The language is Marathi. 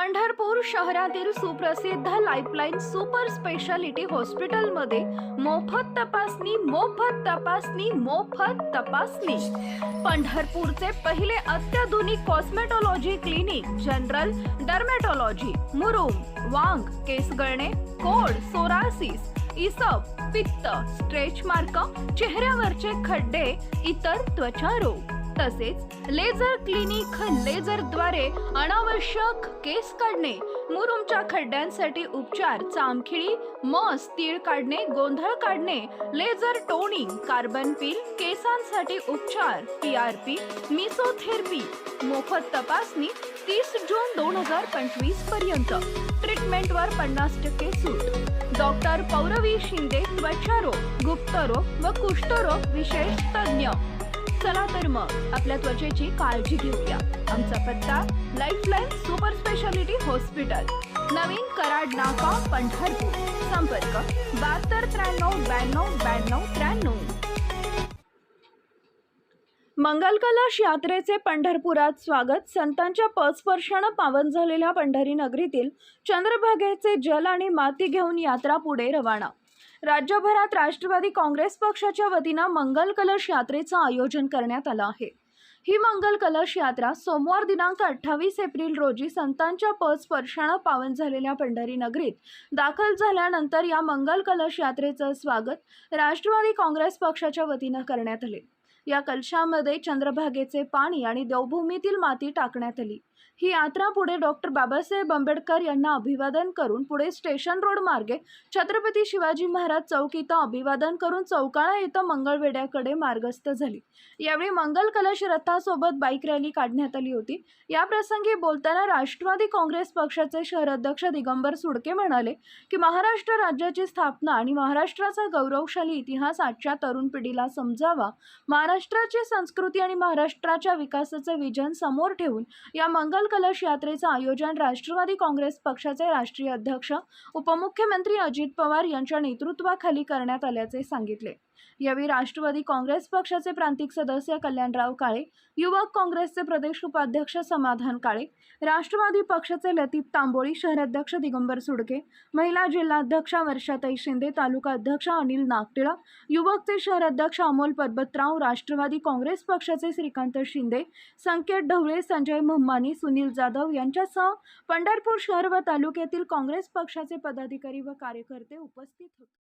पंढरपूर शहरातील सुप्रसिद्ध लाईफलाईन सुपर स्पेशालिटी हॉस्पिटलमध्ये मोफत तपासणी मोफत तपासणी मोफत तपासणी. पंढरपूरचे पहिले अत्याधुनिक कॉस्मेटॉलॉजी क्लिनिक जनरल डर्मेटॉलॉजी मुरुम वांग केस गळणे कोड सोरासिस इसप पित्त स्ट्रेच मार्क चेहऱ्यावरचे खड्डे इतर त्वचा रोग. तसेच लेझर क्लिनिक लेझरद्वारे अनावश्यक केस काढणे मुरुमच्या खड्ड्यांसाठी उपचार चामखिळी मस तीळ काढणे गोंधळ काढणे लेझर टोनिंग कार्बन पील केसांसाठी उपचार पी आर पी मिसोथेरपी मोफत तपासणी तीस जून दोन हजार पंचवीसपर्यंत. ट्रीटमेंटवर पन्नास टक्के सूट. डॉक्टर पौरवी शिंदे त्वचारोग गुप्तरोग व कुष्ठरोग विशेष तज्ज्ञ. चला तर मग आपल्या त्वचेची काळजी घेऊया. आमचा पत्ता लाईफलाईन सुपर स्पेशालिटी हॉस्पिटल नवीन कराड नाका पंढरपूर. संपर्क बहात्तर त्र्याण्णव ब्याण्णव ब्याण्णव त्र्याण्णव. मंगल कलश यात्रेचे पंढरपुरात स्वागत. संतांच्या पदस्पर्शानं पावन झालेल्या पंढरी नगरीतील चंद्रभागेचे जल आणि माती घेऊन यात्रा पुढे रवाना. राज्यभरात राष्ट्रवादी काँग्रेस पक्षाच्या वतीनं मंगल कलश यात्रेचं आयोजन करण्यात आलं आहे. ही मंगल कलश यात्रा सोमवार दिनांक अठ्ठावीस एप्रिल रोजी संतांच्या पदस्पर्शानं पावन झालेल्या पंढरी नगरीत दाखल झाल्यानंतर या मंगल कलश यात्रेचं स्वागत राष्ट्रवादी काँग्रेस पक्षाच्या वतीनं करण्यात आले. या कलशामध्ये चंद्रभागेचे पाणी आणि देवभूमीतील माती टाकण्यात आली. ही यात्रा पुढे डॉक्टर बाबासाहेब आंबेडकर यांना अभिवादन करून पुढे स्टेशन रोड मार्गे छत्रपती शिवाजी महाराज चौक इथं अभिवादन करून चौकाळा इथं मंगळवेड्याकडे मार्गस्थ झाली. यावेळी मंगल कलश रथासोबत बाईक रॅली काढण्यात आली होती. याप्रसंगी बोलताना राष्ट्रवादी काँग्रेस पक्षाचे शहर अध्यक्ष दिगंबर सुडके म्हणाले की महाराष्ट्र राज्याची स्थापना आणि महाराष्ट्राचा गौरवशाली इतिहास आजच्या तरुण पिढीला समजावा. महाराष्ट्राची संस्कृती आणि महाराष्ट्राच्या विकासाचे विजन समोर ठेवून या मंग मंगल कलश यात्रेचं आयोजन राष्ट्रवादी काँग्रेस पक्षाचे राष्ट्रीय अध्यक्ष उपमुख्यमंत्री अजित पवार यांच्या नेतृत्वाखाली करण्यात आल्याचे सांगितले. यावेळी राष्ट्रवादी काँग्रेस पक्षाचे प्रांतिक सदस्य कल्याणराव काळे युवक काँग्रेसचे प्रदेश उपाध्यक्ष समाधान काळे राष्ट्रवादी पक्षाचे लतीफ तांबोळी शहराध्यक्ष दिगंबर सुडके महिला जिल्हाध्यक्षा वर्षाताई शिंदे तालुका अध्यक्ष अनिल नागटिळा युवकचे शहराध्यक्ष अमोल परबतराव राष्ट्रवादी काँग्रेस पक्षाचे श्रीकांत शिंदे संकेत ढवळे संजय महमानी सुनील जाधव यांच्यासह पंढरपूर शहर व तालुक्यातील काँग्रेस पक्षाचे पदाधिकारी व कार्यकर्ते उपस्थित होते.